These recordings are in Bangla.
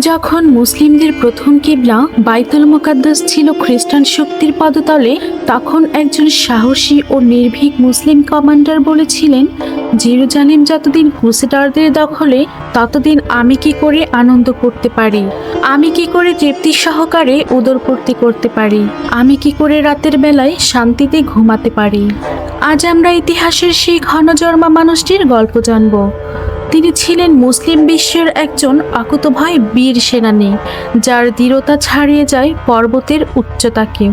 যখন মুসলিমদের প্রথম কিবলা বাইতুল মোকাদ্দাস ছিল খ্রিস্টান শক্তির পদতলে, তখন একজন সাহসী ও নির্ভীক মুসলিম কমান্ডার বলেছিলেন, জেরুজালেম যতদিন ক্রুসেডারদের দখলে, ততদিন আমি কি করে আনন্দ করতে পারি? আমি কি করে তৃপ্তি সহকারে উদরপূর্তি করতে পারি? আমি কি করে রাতের বেলায় শান্তিতে ঘুমাতে পারি? আজ আমরা ইতিহাসের সেই ঘনজন্মা মানুষটির গল্প জানব। তিনি ছিলেন মুসলিম বিশ্বের একজন আকুতভয় বীর সেনানী, যার দৃঢ়তা ছাড়িয়ে যায় পর্বতের উচ্চতাকে।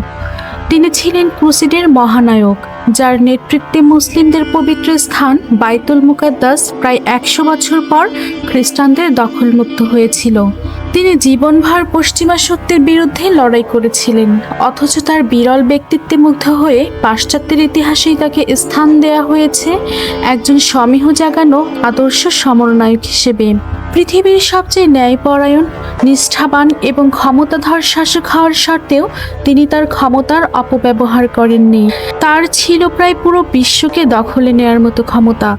তিনি ছিলেন ক্রুসিডের মহানায়ক, যার নেতৃত্বে মুসলিমদের পবিত্র স্থান বাইতুল মুকাদ্দাস প্রায় একশো বছর পর খ্রিস্টানদের দখলমুক্ত হয়েছিল। তিনি জীবনভর পশ্চিমা শক্তির বিরুদ্ধে লড়াই করেছিলেন, অথচ তার বিরল ব্যক্তিত্বে মুগ্ধ হয়ে পাশ্চাত্যের ইতিহাসেই তাকে স্থান দেয়া হয়েছে একজন সমীহ জাগানো আদর্শ সমরনায়ক হিসেবে। পৃথিবীর সবচেয়ে ন্যায়পরায়ণ, নিষ্ঠাবান এবং ক্ষমতাধর শাসক হওয়ার সত্ত্বেও তিনি তার ক্ষমতার অপব্যবহার করেননি। তার ছিল প্রায় পুরো বিশ্বকে দখলে নেয়ার মতো ক্ষমতা।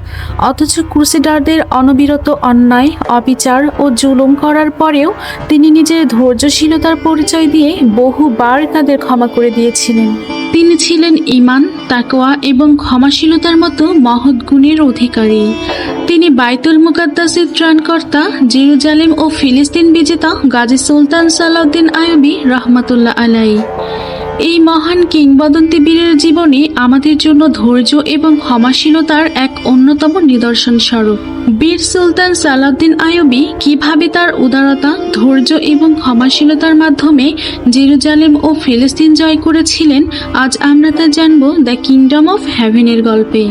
অথচ ক্রুসেডারদের অনবিরত অন্যায়, অবিচার ও জুলুম করার পরেও তিনি নিজের ধৈর্যশীলতার পরিচয় দিয়ে বহুবার তাদের ক্ষমা করে দিয়েছিলেন। তিনি ছিলেন ইমান তাকোয়া এবং ক্ষমাশীলতার মতো মহৎ গুণের অধিকারী। তিনি বাইতুল মুকাদ্দাসের ত্রাণকর্তা, জেরুজালেম ও ফিলিস্তিন বিজেতা গাজী সুলতান সালাউদ্দিন আয়বি রহমতুল্লাহ আলাই এই মহান কিংবদন্তি বীরের জীবনী আমাদের জন্য ধৈর্য এবং ক্ষমাশীলতার এক অন্যতম নিদর্শন স্বরূপ। বীর সুলতান সালাউদ্দিন আয়বি কীভাবে তার উদারতা, ধৈর্য এবং ক্ষমাশীলতার মাধ্যমে জেরুজালেম ও ফিলিস্তিন জয় করেছিলেন, আজ আমরা তা জানব দ্য কিংডম অফ হ্যাভেনের গল্পে।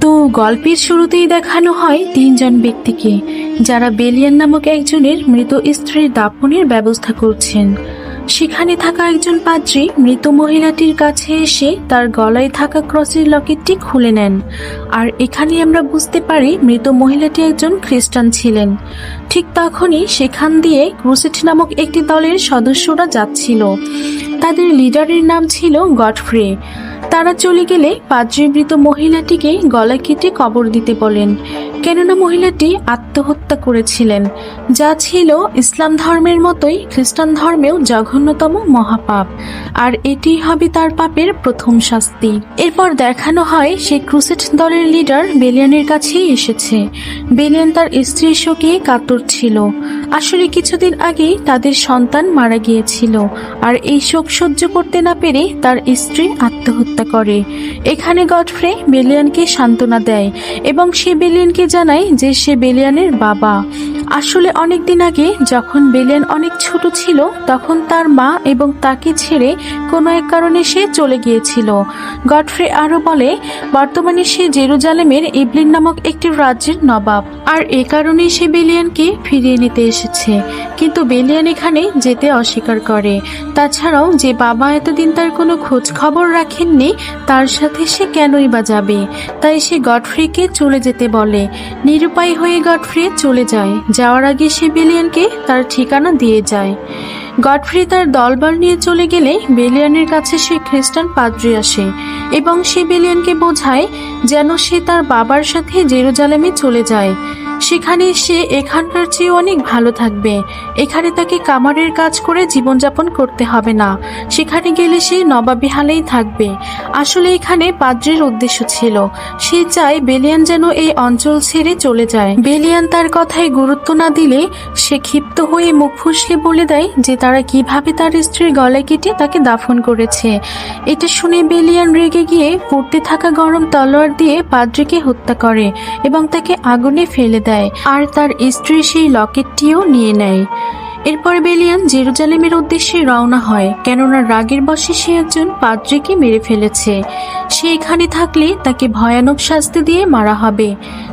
তো গল্পের শুরুতেই দেখানো হয় তিনজন ব্যক্তিকে, যারা বেলিয়ান নামক একজনের মৃত স্ত্রীর দাফনের ব্যবস্থা করছেন। সেখানে থাকা একজন পাত্রী মৃত মহিলাটির কাছে এসে তার গলায় থাকা ক্রসের লকেটটি খুলে নেন। আর এখানে আমরা বুঝতে পারি মৃত মহিলাটি একজন খ্রিস্টান ছিলেন। ঠিক তখনই সেখান দিয়ে ক্রুসেট নামক একটি দলের সদস্যরা যাচ্ছিল। তাদের লিডারের নাম ছিল গডফ্রে। তারা চলে গেলে পাদ্রী মৃত মহিলাটিকে গলা কেটে কবর দিতে বলেন। কেননা মহিলাটি আত্মহত্যা করেছিলেন। যা ছিল ইসলাম ধর্মের মতোই খ্রিস্টান ধর্মেও জঘন্যতম মহাপাপ। আর এটি হবে তার পাপের প্রথম শাস্তি। এরপর দেখানো হয় সে ক্রুসেট দলের লিডার বেলিয়ানের কাছেই এসেছে। বেলিয়ান তার স্ত্রীর শোকে কাতর ছিল। আসলে কিছুদিন আগেই তাদের সন্তান মারা গিয়েছিল। আর এই শোক সহ্য করতে না পেরে তার স্ত্রী আত্মহত্যা করে। এখানে গডফ্রে বেলিয়ানকে সান্ত্বনা দেয় এবং সে বেলিয়ানকে জানায় যে সে বেলিয়ানের বাবা। আসলে অনেক দিন আগে যখন বেলিয়ান অনেক ছোট ছিল, তখন তার মা এবং তাকে ছেড়ে কোনো এক কারণে সে চলে গিয়েছিল। গডফ্রে আরও বলে, বর্তমানে সে জেরুজালেমের ইবলিন নামক একটি রাজ্যের নবাব। আর এ কারণেই সে বেলিয়ানকে ফিরিয়ে নিতে এসেছে। কিন্তু বেলিয়ান এখানে যেতে অস্বীকার করে। তাছাড়াও যে বাবা এতদিন তার কোনো খোঁজ খবর রাখেননি, তার সাথে সে কেনই বা যাবে? তাই সে গডফ্রিকে চলে যেতে বলে। নিরুপায় হয়ে গডফ্রি চলে যায়। যাওয়ার আগে সে বেলিয়ানকে তার ঠিকানা দিয়ে যায়। গডফ্রি তার দলবার নিয়ে চলে গেলে বেলিয়ানের কাছে সে খ্রিস্টান পাদ্রি আসে এবং সে বেলিয়ানকে বোঝায় যেন সে তার বাবার সাথে জেরুজালেমে চলে যায়। সেখানে সে এখানকার চেয়ে অনেক ভালো থাকবে। এখানে তাকে কামারের কাজ করে জীবনযাপন করতে হবে না। সেখানে গেলে সে নবাবী হালেই থাকবে। আসলে এখানে পাদ্রির উদ্দেশ্য ছিল। সে চায় বেলিয়ান যেন এই অঞ্চল ছেড়ে চলে যায়। বেলিয়ান তার কথায় গুরুত্ব না দিলে সে ক্ষিপ্ত হয়ে মুখ ফুসকে বলে দেয় যে তারা কীভাবে তার স্ত্রীর গলায় কেটে তাকে দাফন করেছে। এটা শুনে বেলিয়ান রেগে গিয়ে পড়তে থাকা গরম তলোয়ার দিয়ে পাদ্রিকে হত্যা করে এবং তাকে আগুনে ফেলে দেয় আর তার স্ত্রী সেই লকেটটিও নিয়ে নেয়। এরপর বেলিয়ান জেরুজালেমের উদ্দেশ্যে রওনা হয়, কেননা রাগের বশে সে একজন পাদ্রিকে মেরে ফেলেছে। সে এখানে থাকলে তাকে ভয়ানক শাস্তি দিয়ে মারা হবে।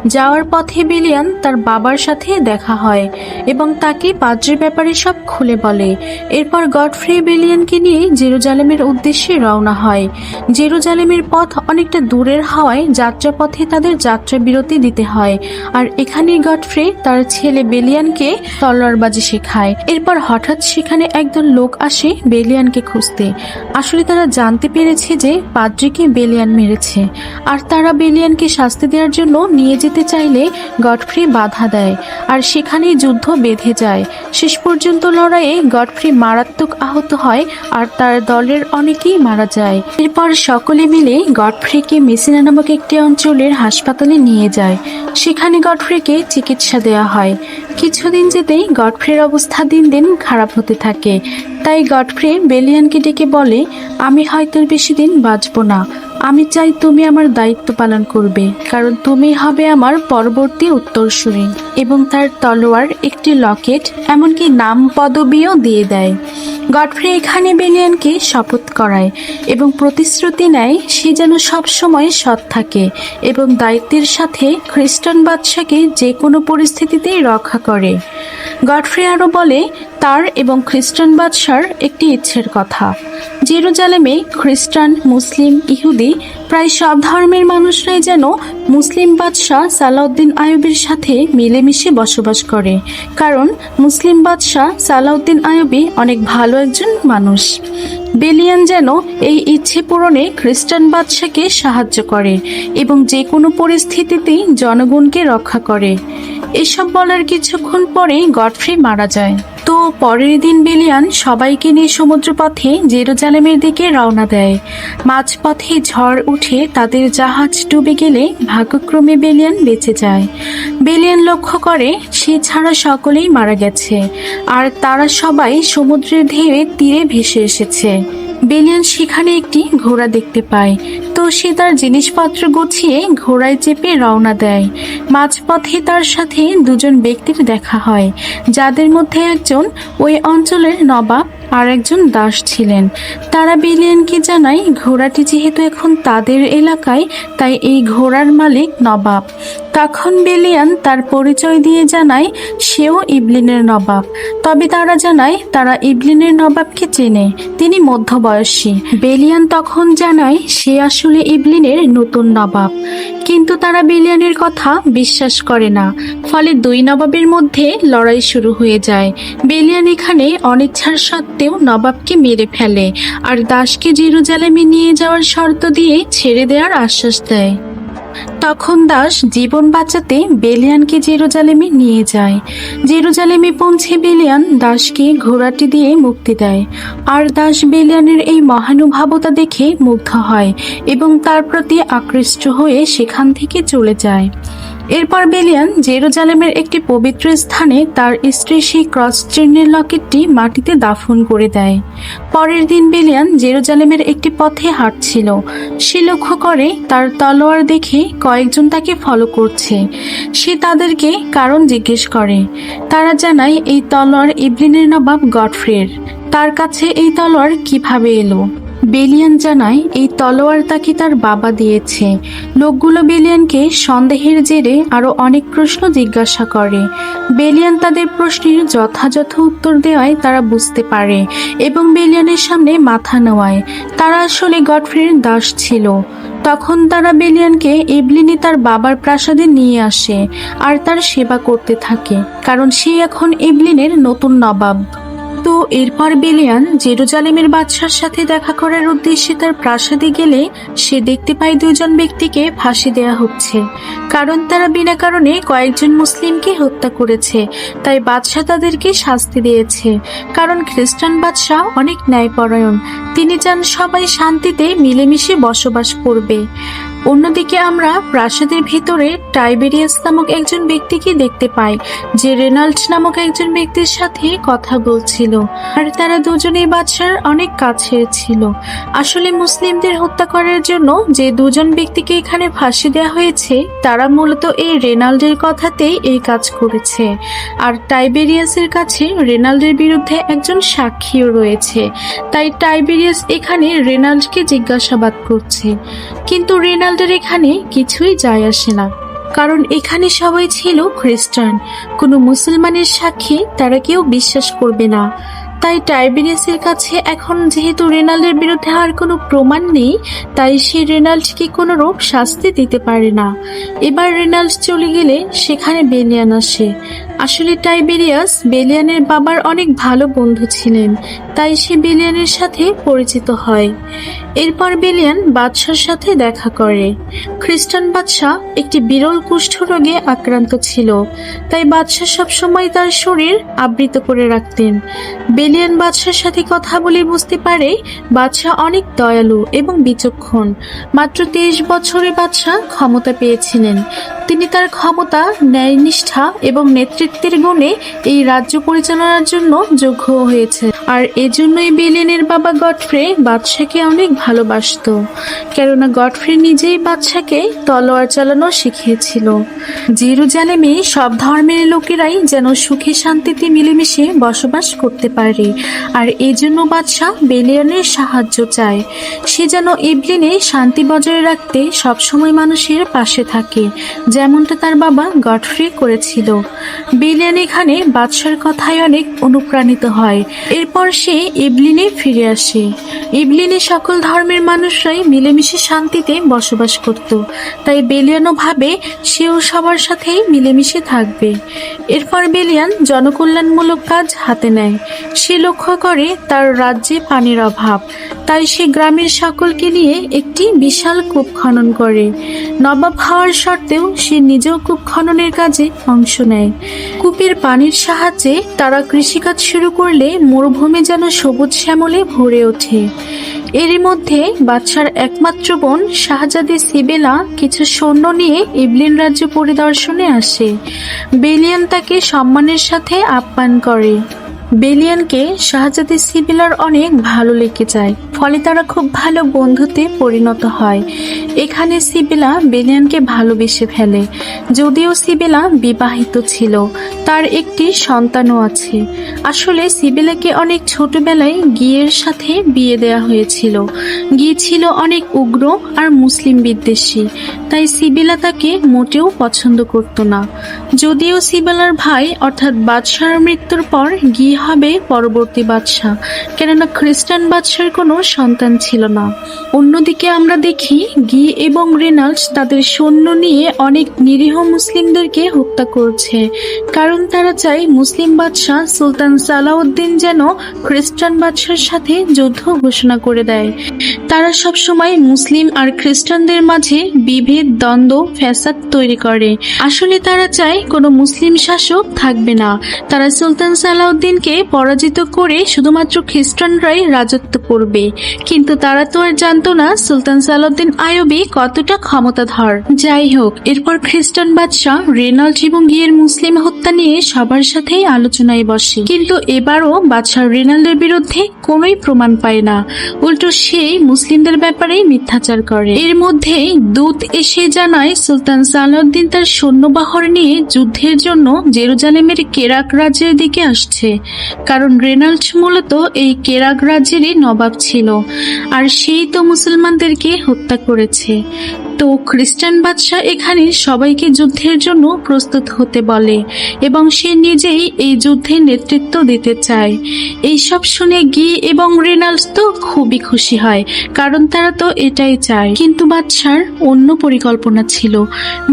যাওয়ার পথে বেলিয়ান তার বাবার সাথে দেখা হয় এবং তাকে পাদ্রির ব্যাপারে সব খুলে বলে। এরপর গডফ্রে বেলিয়ানকে নিয়ে জেরুজালেমের উদ্দেশ্যে রওনা হয়। জেরুজালেমের পথ অনেকটা দূরের হওয়ায় যাত্রাপথে তাদের যাত্রা বিরতি দিতে হয়। আর এখানেই গডফ্রে তার ছেলে বেলিয়ানকে তলোয়ারবাজি শেখায়। এরপর হঠাৎ সেখানে একদল লোক আসে বেলিয়ানকে খুঁজতে। আসলে তারা জানতে পেরেছে যে পাদ্রিকে বেলিয়ান মেরেছে। আর তারা বেলিয়ানকে শাস্তি দেওয়ার জন্য নিয়ে যেতে চাইলে গডফ্রি বাধা দেয় আর সেখানেই যুদ্ধ বেঁধে যায়। শেষ পর্যন্ত লড়াইয়ে গডফ্রি মারাত্মক আহত হয় আর তার দলের অনেকেই মারা যায়। এরপর সকলে মিলে গডফ্রিকে মেসিনা নামক একটি অঞ্চলের হাসপাতালে নিয়ে যায়। সেখানে গডফ্রিকে চিকিৎসা দেওয়া হয়। কিছুদিন যেতেই গডফ্রের অবস্থা দিন দিন খারাপ হতে থাকে। তাই গডফ্রে বেলিয়ানকে ডেকে বলে, আমি হয়তো বেশি দিন বাঁচব না। আমি চাই তুমি আমার দায়িত্ব পালন করবে, কারণ তুমি হবে আমার পরবর্তী উত্তরসূরি এবং তার তলোয়ার একটি লকেট, এমনকি নাম পদবিও দিয়ে দেয়। গডফ্রি এখানে বেলিয়ানকে শপথ করায় এবং প্রতিশ্রুতি নেয় সে যেন সবসময় সৎ থাকে এবং দায়িত্বের সাথে খ্রিস্টান বাদশাকে যে কোনো পরিস্থিতিতেই রক্ষা করে। গডফ্রি আরও বলে তার এবং খ্রিস্টান বাদশার একটি ইচ্ছের কথা। জেরুজালেমে খ্রিস্টান, মুসলিম, ইহুদি প্রায় সব ধর্মের মানুষরাই যেন মুসলিম বাদশাহ সালাউদ্দিন আইয়ুবের সাথে মিলেমিশে বসবাস করে। কারণ মুসলিম বাদশাহ সালাউদ্দিন আইয়ুবি অনেক ভালো একজন মানুষ। বেলিয়ান যেন এই ইচ্ছে পূরণে খ্রিস্টান বাদশাকে সাহায্য করে এবং যে কোনো পরিস্থিতিতেই জনগণকে রক্ষা করে। এসব বলার কিছুক্ষণ পরেই গডফ্রি মারা যায়। তো পরের দিন বেলিয়ান সবাইকে নিয়ে সমুদ্রপথে জেরুজালেমের দিকে রওনা দেয়। মাঝপথে ঝড় উঠে তাদের জাহাজ ডুবে গেলে ভাগ্যক্রমে বেলিয়ান বেঁচে যায়। বেলিয়ান লক্ষ্য করে, সে ছাড়া সকলেই মারা গেছে, আর তারা সবাই সমুদ্রের ঢেউয়ে তীরে ভেসে এসেছে। বেলিয়ান সেখানে একটি ঘোড়া দেখতে পায় সে তার জিনিসপত্র গুছিয়ে ঘোড়ায় চেপে রওনা দেয়। মাঝপথে তার সাথে দুজন ব্যক্তির দেখা হয়, যাদের মধ্যে একজন ওই অঞ্চলের নবাব আর একজন দাস ছিলেন। তারা বেলিয়ানকে জানায় ঘোড়াটি যেহেতু এখন তাদের এলাকায়, তাই এই ঘোড়ার মালিক নবাব। তখন বেলিয়ান তার পরিচয় দিয়ে জানায়, সেও ইবলিনের নবাব। তবে তারা জানায়, তারা ইবলিনের নবাবকে চেনে, তিনি মধ্যবয়সী। বেলিয়ান তখন জানায়, সে আসলে ইবলিনের নতুন নবাব। কিন্তু তারা বেলিয়ানের কথা বিশ্বাস করে না। ফলে দুই নবাবের মধ্যে লড়াই শুরু হয়ে যায়। বেলিয়ান এখানে অনিচ্ছার সত্ত্বেও নবাবকে মেরে ফেলে আর দাসকে জেরুজালেমে নিয়ে যাওয়ার শর্ত দিয়ে ছেড়ে দেওয়ার আশ্বাস দেয়। তখন দাস জীবন বাঁচাতে বেলিয়ানকে জেরুজালেমে নিয়ে যায়। জেরুজালেমে পৌঁছে বেলিয়ান দাসকে ঘোড়াটি দিয়ে মুক্তি দেয়। আর দাস বেলিয়ানের এই মহানুভাবতা দেখে মুগ্ধ হয় এবং তার প্রতি আকৃষ্ট হয়ে সেখান থেকে চলে যায়। এরপর বেলিয়ান জেরুজালেমের একটি পবিত্র স্থানে তার স্ত্রী সেই ক্রস চিহ্নের লকেটটি মাটিতে দাফন করে দেয়। পরের দিন বেলিয়ান জেরুজালেমের একটি পথে হাঁটছিল। সে লক্ষ্য করে তার তলোয়ার দেখে কয়েকজন তাকে ফলো করছে। সে তাদেরকে কারণ জিজ্ঞেস করে। তারা জানায়, এই তলোয়ার ইবলিনের নবাব গডফ্রের। তার কাছে এই তলোয়ার কীভাবে এলো? বেলিয়ান জানায়, এই তলোয়ার তাকে তার বাবা দিয়েছে। লোকগুলো বেলিয়ানকে সন্দেহের জেরে আরও অনেক প্রশ্ন জিজ্ঞাসা করে। বেলিয়ান তাদের প্রশ্নের যথাযথ উত্তর দেওয়ায় তারা বুঝতে পারে এবং বেলিয়ানের সামনে মাথা নেওয়ায়। তারা আসলে গডফ্রির দাস ছিল। তখন তারা বেলিয়ানকে ইবলিনি তার বাবার প্রাসাদে নিয়ে আসে আর তার সেবা করতে থাকে, কারণ সে এখন ইবলিনের নতুন নবাব। তো এরপর বেলিয়ান জেরুজালেমের বাদশার সাথে দেখা করার উদ্দেশ্যে তার প্রাসাদে গেলে সে দেখতে পায় দুজন ব্যক্তিকে ফাঁসি দেয়া হচ্ছে। কারণ তারা বিনা কারণে কয়েকজন মুসলিমকে হত্যা করেছে। তাই বাদশাহ তাদেরকে শাস্তি দিয়েছে। কারণ খ্রিস্টান বাদশাহ অনেক ন্যায়পরায়ণ। তিনি চান সবাই শান্তিতে মিলেমিশে বসবাস করবে। অন্যদিকে আমরা প্রাসাদের ভিতরে টাইবেরিয়াস নামক একজন ব্যক্তিকে দেখতে পাই, যে রেনাল্ড নামক একজন ব্যক্তির সাথে কথা বলছিল। আর তারা দুজনেই বাদশার অনেক কাছের ছিল। আসলে মুসলিমদের হত্যা করার জন্য যে দুজন ব্যক্তিকে এখানে ফাঁসি দেওয়া হয়েছে, তারা মূলত এই রেনাল্ডের কথাতেই এই কাজ করেছে। আর টাইবেরিয়াসের কাছে রেনাল্ডের বিরুদ্ধে একজন সাক্ষীও রয়েছে। তাই টাইবেরিয়াস এখানে রেনাল্ডকে জিজ্ঞাসাবাদ করছে। কিন্তু রেনাল্ডের এখানে কিছুই যায় আসে না। কারণ এখানে সবাই ছিল খ্রিস্টান। কোনো মুসলমানের সাক্ষী তারা কেউ বিশ্বাস করবে না। তাই টাইবেরিয়াসের কাছে এখন যেহেতু রেনাল্ডের বিরুদ্ধে আর কোনো প্রমাণ নেই, তাই সে রেনাল্ডকে কোনো রূপ শাস্তি দিতে পারে না। এবার রেনাল্ড চলে গেলে সেখানে বেলিয়ান আসে। আসলে টাইবেরিয়াস বেলিয়ানের বাবার অনেক ভালো বন্ধু ছিলেন, তাই সে বেলিয়ানের সাথে পরিচিত হয়। এরপর বেলিয়ান বাদশার সাথে দেখা করে। খ্রিস্টান বাদশাহ একটি বিরল কুষ্ঠ রোগে আক্রান্ত ছিল, তাই বাদশাহ সবসময় তার শরীর আবৃত করে রাখতেন। বেলিয়ান বাদশার সাথে কথা বলে বুঝতে পারে বাদশাহ অনেক দয়ালু এবং বিচক্ষণ। মাত্র তেইশ বছরে বাদশাহ ক্ষমতা পেয়েছিলেন। তিনি তার ক্ষমতা, ন্যায়নিষ্ঠা এবং নেতৃত্বের গুণে এই রাজ্য পরিচালনার জন্য যোগ্য হয়েছে। আর এজন্যই বেলিয়ানের বাবা গডফ্রে বাদশাকে অনেক ভালোবাসতো, কেননা গডফ্রে নিজেই বাদশাকে তলোয়ার চালানো শিখিয়েছিল। জেরুজালেমে সব ধর্মের লোকেরাই যেন সুখে শান্তিতে মিলেমিশে বসবাস করতে পারে, আর এজন্য বাদশাহ বেলিয়ানের সাহায্য চায়। সে যেন ইবলিনে শান্তি বজায় রাখতে সবসময় মানুষের পাশে থাকে যেমনটা তার বাবা গডফ্রি করেছিল। বেলিয়ান এখানে বাদশার কথায় অনেক অনুপ্রাণিত হয়। এরপর সে ইবলিনে ফিরে আসে। ইবলিনে সকল ধর্মের মানুষরাই মিলেমিশে শান্তিতে বসবাস করত। তাই বেলিয়ানও ভাবে সেও সবার সাথেই মিলেমিশে থাকবে। এরপর বেলিয়ান জনকল্যাণমূলক কাজ হাতে নেয়। সে লক্ষ্য করে তার রাজ্যে পানির অভাব। তাই সে গ্রামের সকলকে নিয়ে একটি বিশাল কূপ খনন করে। নবাব হওয়ার সত্ত্বেও সে নিজেও কূপ খননের কাজে অংশ নেয়। কূপের পানির সাহায্যে তারা কৃষিকাজ শুরু করলে মরুভূমি যেন সবুজ শ্যামলে ভরে ওঠে। এরই মধ্যে বাদশার একমাত্র বোন শাহজাদি সিবেলা কিছু সৈন্য নিয়ে ইবলিন রাজ্য পরিদর্শনে আসে। বেলিয়ান তাকে সম্মানের সাথে আপ্যায়ন করে। বেলিয়ানকে শাহজাদি সিবিলার অনেক ভালো লেগে যায়, ফলে তারা খুব ভালো বন্ধুতে পরিণত হয়। এখানে সিবেলা বেলিয়ানকে ভালোবেসে ফেলে। যদিও সিবেলা বিবাহিত ছিল, তার একটি সন্তানও আছে। আসলে সিবেলাকে অনেক ছোটবেলায় গিয়ের সাথে বিয়ে দেওয়া হয়েছিল। গিয়ে ছিল অনেক উগ্র আর মুসলিম বিদ্বেষী তাই সিবেলা তাকে মোটেও পছন্দ করত না। যদিও সিবেলার ভাই, অর্থাৎ বাদশাহর মৃত্যুর পর গিয়ে হবে পরবর্তী বাদশাহ। কেননা খ্রিস্টান বাদশার কোনো সন্তান ছিল না। অন্যদিকে আমরা দেখি, গি এবং রেনাল্ডস তাদের সৈন্য নিয়ে অনেক নিরীহ মুসলিমদেরকে হত্যা করছে। কারণ তারা চায় মুসলিম বাদশাহ সুলতান সালাউদ্দিন যেন খ্রিস্টান বাদশার সাথে যুদ্ধ ঘোষণা করে দেয়। তারা সবসময় মুসলিম আর খ্রিস্টানদের মাঝে বিভেদ, দ্বন্দ্ব, ফ্যাসাদ তৈরি করে। আসলে তারা চায় কোনো মুসলিম শাসক থাকবে না। তারা সুলতান সালাউদ্দিনকে পরাজিত করে শুধুমাত্র খ্রিস্টানরাই রাজত্ব করবে। কিন্তু তারা তো আর জানতো না সুলতান সালাউদ্দিন আয়বি কতটা ক্ষমতাধর। যাই হোক, এরপর খ্রিস্টান বাদশাহ রেনাল্ড এবং গিয়ের মুসলিম হত্যা নিয়ে সবার সাথেই আলোচনায় বসে। কিন্তু এবারও বাদশাহ রেনাল্ডের বিরুদ্ধে কোনোই প্রমাণ পায় না। উল্টো সে মুসলিমদের ব্যাপারে মিথ্যাচার করে। এর মধ্যে দূত এসে জানায়, সুলতান সালাউদ্দিন তার সৈন্যবাহর নিয়ে যুদ্ধের জন্য জেরুজালেমের কেরাক রাজ্যের দিকে আসছে। কারণ রেনাল্ডস মূলত এই কেরাক রাজ্যেরই নবাব ছিল। আর সেই তো মুসলমানদেরকে হত্যা করেছে। তো খ্রিস্টান বাদশাহ এখানে সবাইকে যুদ্ধের জন্য প্রস্তুত হতে বলে এবং সে নিজেই এই যুদ্ধের নেতৃত্ব দিতে চায়। এইসব শুনে গি এবং রেনাল্ডস তো খুবই খুশি হয়, কারণ তারা তো এটাই চায়। কিন্তু বাদশার অন্য পরিকল্পনা ছিল।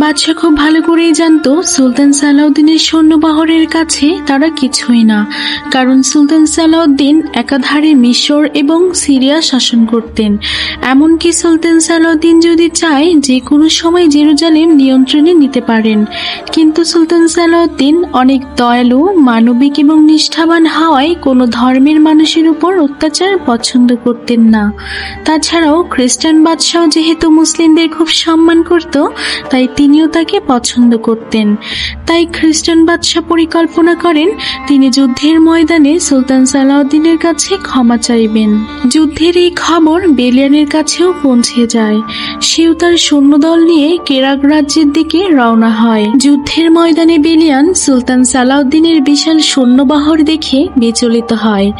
বাদশাহ খুব ভালো করেই জানতো, সুলতান সালাউদ্দিনের সৈন্যবাহরের কাছে তারা কিছুই না, কারণ সুলতান সালাউদ্দিন একাধারে মিশর এবং সিরিয়া শাসন করতেন। এমনকি সুলতান সালাউদ্দিন যদি চায় যে কোনো সময় জেরুজালেম নিয়ন্ত্রণে নিতে পারেন। কিন্তু সুলতান সালাউদ্দিন অনেক দয়ালু, মানবিক এবং নিষ্ঠাবান হওয়ায় কোনো ধর্মের মানুষের উপর অত্যাচার পছন্দ করতেন না। তাছাড়াও খ্রিস্টান বাদশাহ যেহেতু মুসলিমদের খুব সম্মান করত, তাই তিনিও তাকে পছন্দ করতেন। তাই খ্রিস্টান বাদশাহ পরিকল্পনা করেন, তিনি যুদ্ধের ময়দানে সুলতান সালাউদ্দিনের কাছে ক্ষমা চাইবেন। যুদ্ধের এই খবর বেলিয়ানের কাছেও পৌঁছে যায়। সেও তার সৈন্যদল নিয়ে কেরাক রাজ্যের দিকে রওনা হয়। যুদ্ধের ময়দানে বেলিয়ান সুলতান সালাউদ্দিনের বিশাল সৈন্যবাহর দেখে বিচলিত হয়।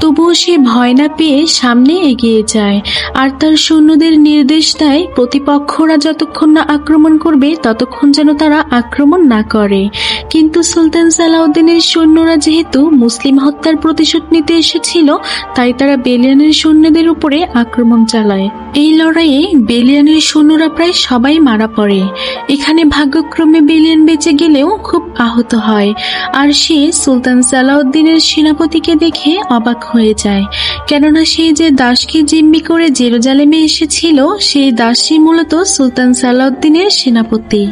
তবুও সে ভয় না পেয়ে সামনে এগিয়ে যায়। আর তার সৈন্যদের নির্দেশ দেয়, প্রতিপক্ষরা যতক্ষণ না আক্রমণ করবে, ততক্ষণ যেন তারা আক্রমণ না করে। কিন্তু সুলতান সালাউদ্দিনের সৈন্যরা যেহেতু মুসলিম হত্যার প্রতিশোধ নিতে এসেছিল, তাই তারা বেলিয়ানের সৈন্যদের উপরে আক্রমণ চালায়। এই লড়াইয়ে বেলিয়ানের সৈন্যরা প্রায় সবাই মারা পড়ে। এখানে ভাগ্যক্রমে বিলিয়ন বেঁচে গেলেও খুব আহত হয়। আর সে সুলতান সালাউদ্দিনের সেনাপতিকে দেখে অবাক হয়ে যায়। কেননা সে যে দাসকে জিম্মি করে জেরুজালেমে এসেছিল, সেই দাসই মূলত সুলতান সালাউদ্দিনের সেনাপতি।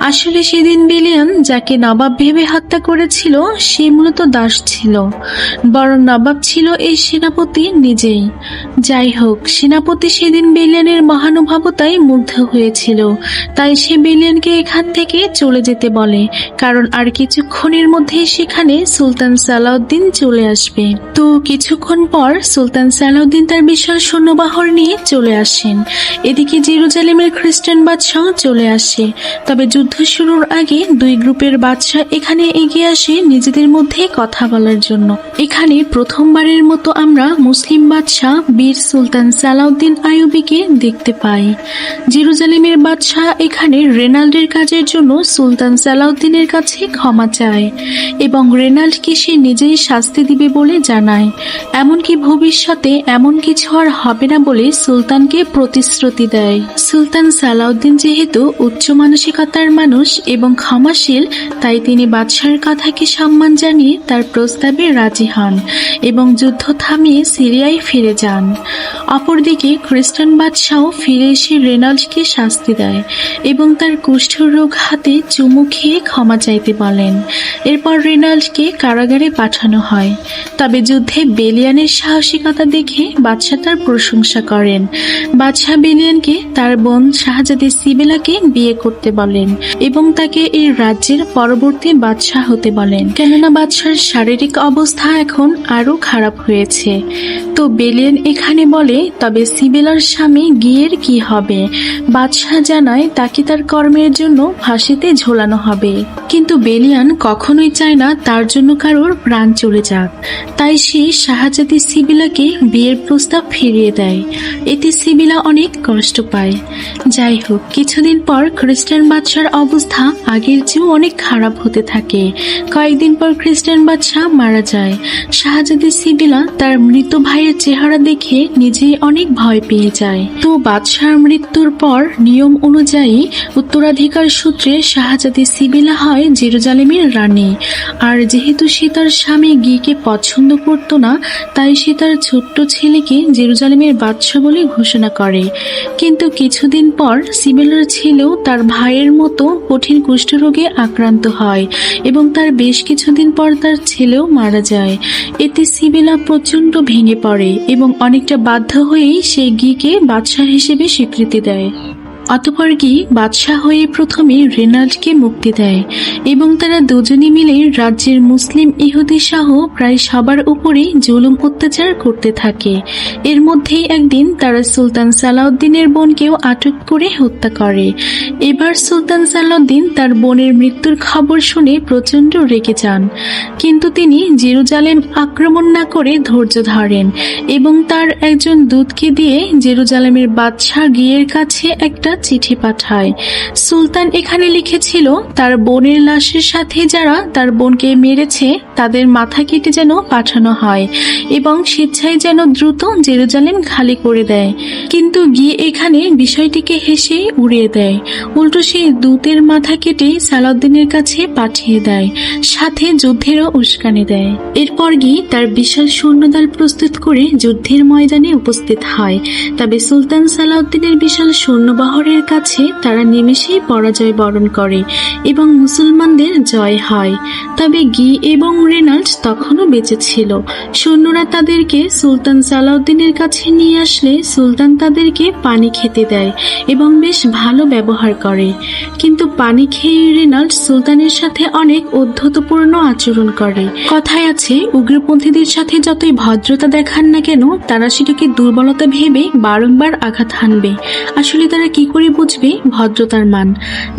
আসলে সেদিন বিলিয়ন যাকে নবাব ভেবে হত্যা করেছিল, সে মূলত দাস ছিল। বরং নবাব ছিল এই সেনাপতি নিজেই। যাই হোক, সেনাপতি সেদিন বিলিয়নের মহানুভবতায় মুগ্ধ হয়েছিল। তাই সে বিলিয়নকে এখান থেকে চলে যেতে বলে, কারণ আর কিছুক্ষণের মধ্যেই সেখানে সুলতান সালাউদ্দিন চলে আসবে। তো কিছুক্ষণ পর সুলতান সালাউদ্দিন তার বিশাল সৈন্যবাহর নিয়ে চলে আসেন। এদিকে জেরুজালেমের খ্রিস্টান বাদশাহ চলে আসে। তবে যুদ্ধ শুরুর আগে দুই গ্রুপের বাদশাহ এখানে এগিয়ে আসে নিজেদের মধ্যে কথা বলার জন্য। এখানে প্রথমবারের মতো আমরা মুসলিম বাদশাহ বীর সুলতান সালাউদ্দিন আইয়ুবিকে দেখতে পাই। জেরুজালেমের বাদশাহ এখানে রেনাল্ডের কাজের জন্য সুলতান সালাউদ্দিনের কাছে ক্ষমা চায় এবং রেনাল্ডকে সে নিজেই শাস্তি দিবে বলে জানায়। এমনকি ভবিষ্যতে এমন কিছু আর হবে না বলে সুলতানকে প্রতিশ্রুতি দেয়। সুলতান সালাউদ্দিন যেহেতু উচ্চ মানসিকতার মানুষ এবং ক্ষমাশীল, তাই তিনি বাদশার কথাকে সম্মান জানিয়ে তার প্রস্তাবে রাজি হন এবং যুদ্ধ থামিয়ে সিরিয়ায় ফিরে যান। অপরদিকে খ্রিস্টান বাদশাহ ফিরে এসে রেনাল্ডকে শাস্তি দেয় এবং তার কুষ্ঠরোগ হাতে চুমু খেয়ে ক্ষমা চাইতে বলেন। এরপর রেনাল্ডকে কারাগারে পাঠানো হয়। তবে যুদ্ধে বেলিয়ানের সাহসিকতা দেখে বাদশাহ তার প্রশংসা করেন। বাদশাহ বেলিয়ানকে তার বোন শাহজাদি সিবেলাকে বিয়ে করতে বলেন এবং তাকে এই রাজ্যের পরবর্তী বাদশাহ হতে বলেন। কেননা বাদশার শারীরিক অবস্থা এখন আরও খারাপ হয়েছে। তো বেলিয়ান এখানে বলে, তবে সিবেলার স্বামী গিয়ের কি হবে? বাদশাহ জানায়, তাকে তার কর্মের জন্য ফাঁসিতে ঝোলানো হবে। কিন্তু বেলিয়ান কখনোই চায় না তার জন্য কারোর প্রাণ চলে যাক। তাই সে শাহজাদি সিবিলাকে বিয়ের প্রস্তাব ফিরিয়ে দেয়। এতে সিবিলা অনেক কষ্ট পায়। যাই হোক, কিছুদিন পর খ্রিস্টান বাদশার অবস্থা আগের চেয়েও অনেক খারাপ হতে থাকে। কয়েকদিন পর খ্রিস্টান বাদশাহ মারা যায়। শাহজাদি সিবিলা তার মৃত ভাইয়ের চেহারা দেখে নিজেই অনেক ভয় পেয়ে যায়। তো বাদশার মৃত্যুর পর নিয়ম অনুযায়ী উত্তরাধিকার সূত্রে শাহজাদি সিবিলা হয় জেরুজালেমের রানী। আর যেহেতু সে তার স্বামী গিকে পছন্দ করত না, তাই সে তার ছোট্ট ছেলেকে জেরুজালেমের বাদশা বলে ঘোষণা করে। কিন্তু কিছুদিন পর সিবেলার ছেলেও তার ভাইয়ের মতো কঠিন কুষ্ঠরোগে আক্রান্ত হয় এবং তার বেশ কিছুদিন পর তার ছেলেও মারা যায়। এতে সিবিলা প্রচণ্ড ভেঙে পড়ে এবং অনেকটা বাধ্য হয়েই সে গিকে বাদশাহ হিসেবে স্বীকৃতি দেয়। Bye. অতপর গি বাদশাহ হয়ে প্রথমে রেনাল্ডকে মুক্তি দেয় এবং তারা দুজনে মিলে রাজ্যের মুসলিম ইহুদি সহ প্রায় সবার উপরে জুলুম অত্যাচার করতে থাকে। এর মধ্যেই একদিন তারা সুলতান সালাউদ্দিনের বোনকেও আটক করে হত্যা করে। এবার সুলতান সালাউদ্দিন তার বোনের মৃত্যুর খবর শুনে প্রচণ্ড রেগে যান। কিন্তু তিনি জেরুজালেম আক্রমণ না করে ধৈর্য ধরেন এবং তার একজন দূতকে দিয়ে জেরুজালেমের বাদশাহ গিয়ের কাছে একটা চিঠি পাঠায়। সুলতান এখানে লিখেছিল, তার বোনের লাশের সাথে যারা তার বোনকে মেরেছে, তাদের মাথা কেটে যেন পাঠানো হয় এবং স্বেচ্ছায় যেন দ্রুত জেরুজালেম খালি করে দেয়। কিন্তু গিয়ে এখানে বিষয়টিকে হেসে উড়িয়ে দেয়। উল্টো সে দূতের মাথা কেটে সালাউদ্দিনের কাছে পাঠিয়ে দেয়, সাথে যুদ্ধেরও উস্কানি দেয়। এরপর গিয়ে তার বিশাল সৈন্যদল প্রস্তুত করে যুদ্ধের ময়দানে উপস্থিত হয়। তবে সুলতান সালাউদ্দিনের বিশাল সৈন্যবহরের কাছে তারা নিমেষেই পরাজয় বরণ করে এবং মুসলমানদের জয় হয়। তবে গি এবং রেনাল্ড তখনও বেঁচে ছিল। সৈন্যরা তাদেরকে সুলতান সালাউদ্দিনের কাছে নিয়ে আসলে সুলতান তাদেরকে পানি খেতে দেয় এবং বেশ ভালো ব্যবহার করে। কিন্তু পানি খেয়ে রেনাল্ড সুলতানের সাথে অনেক অধ্যতপূর্ণ আচরণ করে। কথায় আছে, উগ্রপন্থীদের সাথে যতই ভদ্রতা দেখান না কেন, তারা সেটাকে দুর্বলতা ভেবে বারংবার আঘাত হানবে। আসলে তারা কি করে বুঝবে ভদ্রতার মান।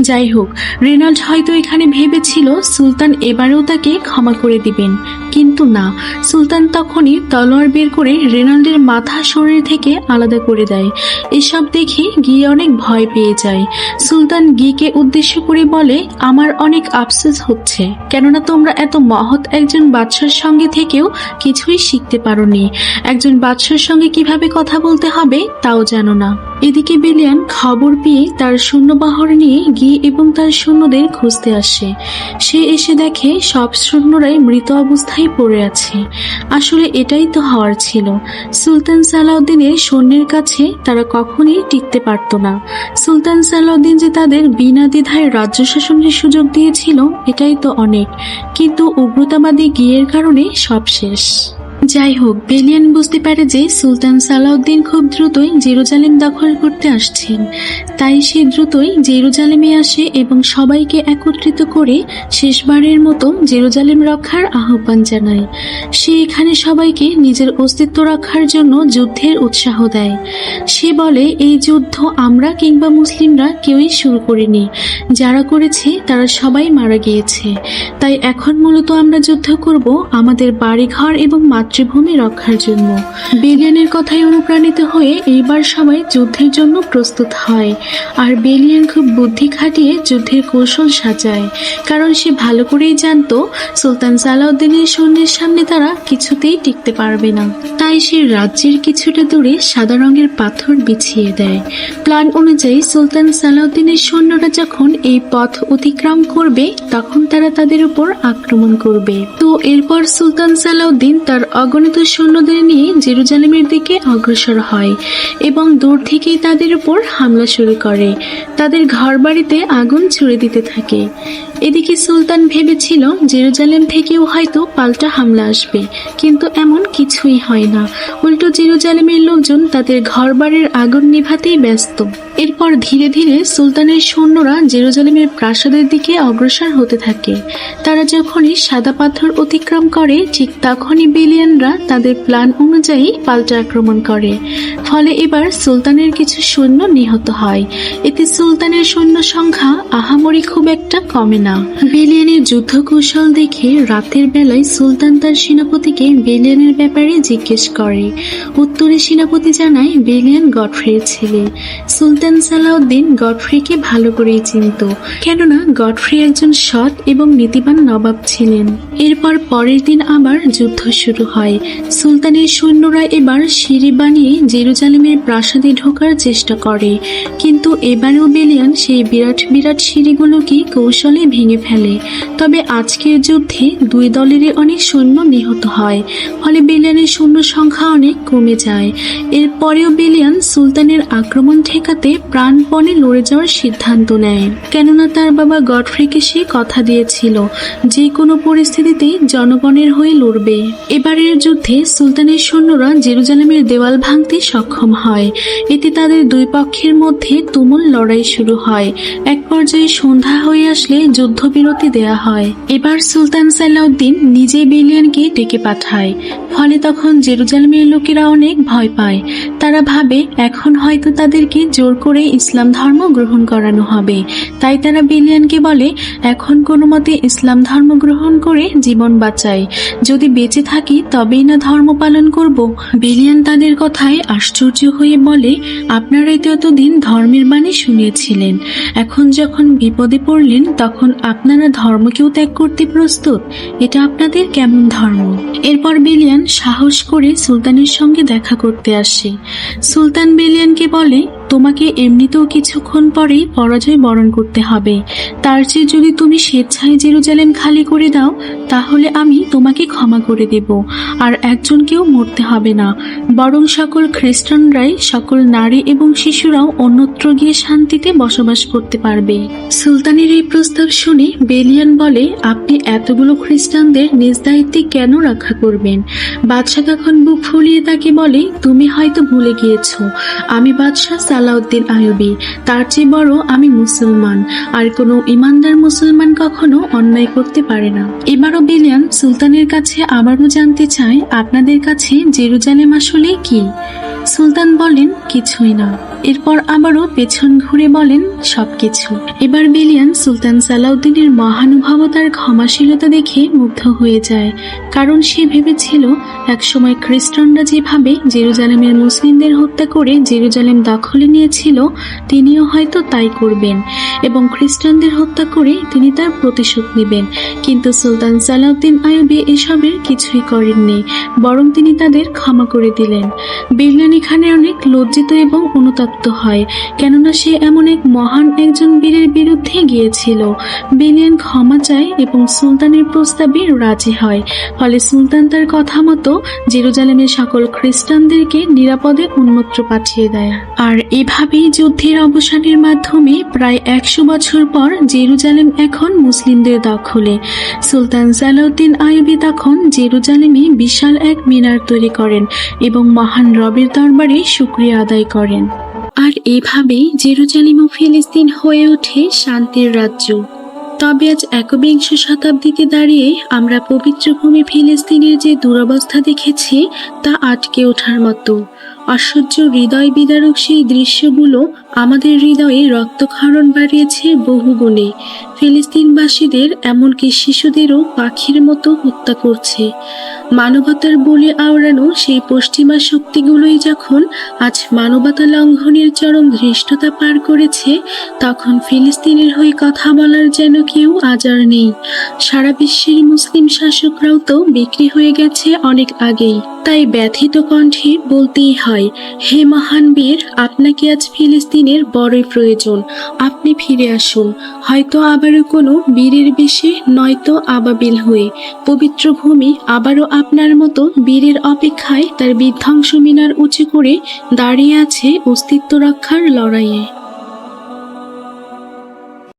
যাই হোক, রেনাল্ড হয়তো এখানে ভেবেছিল সুলতান এবারেও তাকে ক্ষমা করে দিবেন। কিন্তু না, সুলতান তখনই তলোয়ার বের করে রেনাল্ডের মাথা শরীর থেকে আলাদা করে দেয়। এসব দেখে গিয়ে অনেক ভয় পেয়ে যায়। সুলতান গিকে উদ্দেশ্য করে বলে, আমার অনেক আফসোস হচ্ছে। কেননা তোমরা এত মহৎ একজন বাদশার সঙ্গে থেকেও কিছুই শিখতে পারোনি। একজন বাদশার সঙ্গে কীভাবে কথা বলতে হবে তাও জানো না। এদিকে বিলিয়ান খবর পেয়ে তার সৈন্যবাহর নিয়ে গিয়ে এবং তার সৈন্যদের খুঁজতে আসে। সে এসে দেখে সব সৈন্যরাই মৃত অবস্থায় পড়ে আছে। আসলে এটাই তো হওয়ার ছিল। সুলতান সালাউদ্দিনের সৈন্যের কাছে তারা কখনই টিকতে পারত না। সুলতান সালাউদ্দিন যে তাদের বিনা দ্বিধায় রাজ্য শাসনের সুযোগ দিয়েছিল, এটাই তো অনেক। কিন্তু উগ্রতাবাদী গিয়ের কারণে সব শেষ। যাই হোক বেলিয়ান বুঝতে পারে যে সুলতান সালাউদ্দিন খুব দ্রুতই জেরুজালেম দখল করতে আসছেন। তাই সে দ্রুতই জেরুজালেমে আসে এবং সবাইকে একত্রিত করে শেষবারের মতো জেরুজালেম রক্ষার আহ্বান জানায়। সে এখানে সবাইকে নিজের অস্তিত্ব রক্ষার জন্য যুদ্ধের উৎসাহ দেয়। সে বলে, এই যুদ্ধ আমরা কিংবা মুসলিমরা কেউই শুরু করিনি। যারা করেছে, তারা সবাই মারা গিয়েছে। তাই এখন মূলত আমরা যুদ্ধ করব আমাদের বাড়িঘর এবং মাতৃভূমি রক্ষার জন্য। বেলিয়ানের কথায় অনুপ্রাণিত হয়ে এইবার সবাই যুদ্ধের জন্য প্রস্তুত হয়। আর বেলিয়ান খুব বুদ্ধি খাটিয়ে যুদ্ধের কৌশল সাজায়। কারণ সে ভালো করেই জানত, সুলতান সালাউদ্দিনের সৈন্যের সামনে তারা কিছুতেই টিকতে পারবে না। তাই সে রাজ্যের কিছুটা দূরে সাদা রঙের পাথর বিছিয়ে দেয়। প্ল্যান অনুযায়ী সুলতান সালাউদ্দিনের সৈন্যরা যখন এই পথ অতিক্রম করবে, তখন তারা তাদের উপর আক্রমণ করবে। তো এরপর সুলতান সালাউদ্দিন তার অগণিত সৈন্যদের নিয়ে জেরুজালেমের দিকে অগ্রসর হয় এবং দূর থেকেই তাদের উপর হামলা শুরু করে। তাদের ঘরবাড়িতে আগুন ছুড়ে দিতে থাকে। এদিকে সুলতান ভেবেছিল, জেরুজালেম থেকেও হয়তো পাল্টা হামলা আসবে, কিন্তু এমন কিছুই হয় না। উল্টো জেরুজালেমের লোকজন তাদের ঘরবাড়ির আগুন নিভাতেই ব্যস্ত। এরপর ধীরে ধীরে সুলতানের সৈন্যরা জেরুজালেমের প্রাসাদের দিকে অগ্রসর হতে থাকে। তারা যখনই সাদা পাথর অতিক্রম করে, ঠিক তখনই বেলিয়ানরা তাদের প্ল্যান অনুযায়ী পাল্টা আক্রমণ করে। ফলে এবার সুলতানের কিছু সৈন্য নিহত হয়। এতে সুলতানের সৈন্য সংখ্যা আহামরি খুব একটা কমে না। বেলিয়ানের যুদ্ধ কৌশল দেখে রাতের বেলায় সুলতান তার সেনাপতিকে বেলিয়ানের ব্যাপারে জিজ্ঞেস করে। উত্তরে সেনাপতি জানায়, বেলিয়ান গডফ্রির ছেলে। সুলতান সালাউদ্দিন গডফ্রিকে ভালো করেই চিনত। কেননা গডফ্রি একজন সৎ এবং নীতিবান নবাব ছিলেন। এরপর পরের দিন আবার যুদ্ধ শুরু হয়। সুলতানের সৈন্যরা এবার সিঁড়ি বানিয়ে জেরুজালেমের প্রাসাদে ঢোকার চেষ্টা করে। কিন্তু এবারেও বেলিয়ান সেই বিরাট বিরাট সিঁড়িগুলোকে কৌশলে ভেঙে ফেলে। তবে আজকের যুদ্ধে দুই দলেরই অনেক সৈন্য নিহত হয়। ফলে বেলিয়ানের সৈন্য সংখ্যা অনেক কমে যায়। এরপরেও বেলিয়ান সুলতানের আক্রমণ ঠেকাতে প্রাণপণে লড়ে যাওয়ার সিদ্ধান্ত নেয়। কেননা তার বাবা গডফ্রিকে সে কথা দিয়েছিল, যে কোনো পরিস্থিতিতে জনগণের হয়ে লড়বে। এবারের যুদ্ধে সুলতানের সৈন্যরা জেরুজালেমের দেওয়াল ভাঙতে সক্ষম হয়। এতে তাদের দুই পক্ষের মধ্যে তুমুল লড়াই শুরু হয়। এক পর্যায়ে সন্ধ্যা হয়ে আসলে যুদ্ধবিরতি দেয়া হয়। এবার সুলতান সালাউদ্দিন নিজে বেলিয়ানকে ডেকে পাঠায়। ফলে তখন জেরুজালেমের লোকেরা অনেক ভয় পায়। তারা ভাবে, এখন হয়তো তাদেরকে জোর করে ইসলাম ধর্ম গ্রহণ করানো হবে। তাই তারা বেলিয়ানকে বলে, এখন কোনো মতে ইসলাম ধর্ম গ্রহণ করে জীবন বাঁচাই। যদি বেঁচে থাকি তবেই না ধর্ম পালন করব। বেলিয়ান তাদের কথায় আশ্চর্য হয়ে বলে আপনারাই তো এতদিন ধর্মের বাণী শুনিয়েছিলেন। এখন যখন বিপদে পড়লেন, তখন আপনারা ধর্মকেও ত্যাগ করতে প্রস্তুত। এটা আপনাদের কেমন ধর্ম? এরপর বেলিয়ান সাহস করে সুলতানের সঙ্গে দেখা করতে আসে। সুলতান বেলিয়ানকে বলে তোমাকে এমনিতেও কিছুক্ষণ পরেই পরাজয় বরণ করতে হবে। তার চেয়ে যদি তুমি স্বেচ্ছায় জেরুজালেম খালি করে দাও, তাহলে আমি তোমাকে ক্ষমা করে দেব, আর একজনকেও মরতে হবে না। বরং সকল খ্রিস্টানরাই, সকল নারী এবং শিশুরাও অন্যত্র গিয়ে শান্তিতে বসবাস করতে পারবে। সুলতানের এই প্রস্তাব শুনে বেলিয়ান বলে, আপনি এতগুলো খ্রিস্টানদের নিজ দায়িত্বে কেন রক্ষা করবেন? বাদশাহ তখন বুক ফুলিয়ে তাকে বলে, তুমি হয়তো ভুলে গিয়েছ। আমি বাদশাহ সালাউদ্দিন আয়ুবী তার চেয়ে বড় আমি মুসলমান। আর কোনো ইমানদার মুসলমান কখনো অন্যায় করতে পারে না। এবারও বিলিয়ান সুলতানের কাছে আবারও জানতে চায়, আপনাদের কাছে জেরুজালেম আসলে কি? সুলতান বলেন, কিছুই না। এরপর আবারও পেছন ঘুরে বলেন, সবকিছু। এবার বিলিয়ান সুলতান সালাউদ্দিনের মহানুভবতার ক্ষমাশীলতা দেখে মুগ্ধ হয়ে যায়। কারণ সে ভেবেছিল, একসময় খ্রিস্টানরা যেভাবে জেরুজালেমের মুসলিমদের হত্যা করে জেরুজালেম দখলে নিয়েছিল, তিনিও হয়তো তাই করবেন এবং খ্রিস্টানদের হত্যা করে তিনি তার প্রতিশোধ নেবেন। কিন্তু সুলতান সালাউদ্দিন আইয়ুবী এসবের কিছুই করেননি, বরং তিনি তাদের ক্ষমা করে দিলেন। বিল্লান এখানে অনেক লজ্জিত এবং অনুতপ্ত হয়, কেননা সে এমন এক মহান একজন বীরের বিরুদ্ধে গিয়েছিল। বিলিয়ান ক্ষমা চায় এবং সুলতানের প্রস্তাবে রাজি হয়, ফলে সুলতান তার কথা মতো জেরুজালেমের সকল খ্রিস্টানদেরকে নিরাপদে উন্মত্র পাঠিয়ে দেয়। আর এভাবেই যুদ্ধের অবসানের মাধ্যমে প্রায় একশো বছর পর জেরুজালেম এখন মুসলিমদের দখলে। সুলতান সালাউদ্দিন আইয়ুবী তখন জেরুজালেমে বিশাল এক মিনার তৈরি করেন এবং মহান রবের দরবারে শুক্রিয়া আদায় করেন। আর এভাবেই জেরুজালেম ও ফিলিস্তিন হয়ে ওঠে শান্তির রাজ্য। তবে আজ একবিংশ শতাব্দীতে দাঁড়িয়ে আমরা পবিত্র ভূমি ফিলিস্তিনের যে দুরবস্থা দেখেছি, তা আটকে ওঠার মতো। অসহ্য হৃদয় বিদারক সেই দৃশ্যগুলো আমাদের হৃদয়ে রক্তক্ষরণ বাড়িয়েছে বহু গুণে ফিলিস্তিনবাসীদের, এমনকি শিশুদেরও পাখির মতো হত্যা করছে। মানবতার বলে আওড়ানো সেই পশ্চিমা শক্তিগুলোই যখন আজ মানবতা লঙ্ঘনের চরম ধৃষ্টতা পার করেছে, তখন ফিলিস্তিনের হয়ে কথা বলার যেন কেউ আজার নেই। সারা বিশ্বের মুসলিম শাসকরাও তো বিক্রি হয়ে গেছে অনেক আগেই। তাই ব্যথিত কণ্ঠে বলতেই হয়। হে মহান বীর, আপনাকে আজ ফিলিস্তিনের বড়ই প্রয়োজন। আপনি ফিরে আসুন। হয়তো আবারও কোনো বীরের বেশে, নয়তো আবাবিল হয়ে। পবিত্র ভূমি আবারও আপনার মতো বীরের অপেক্ষায় তার বিধ্বংস মিনার উঁচু করে দাঁড়িয়ে আছে অস্তিত্ব রক্ষার লড়াইয়ে।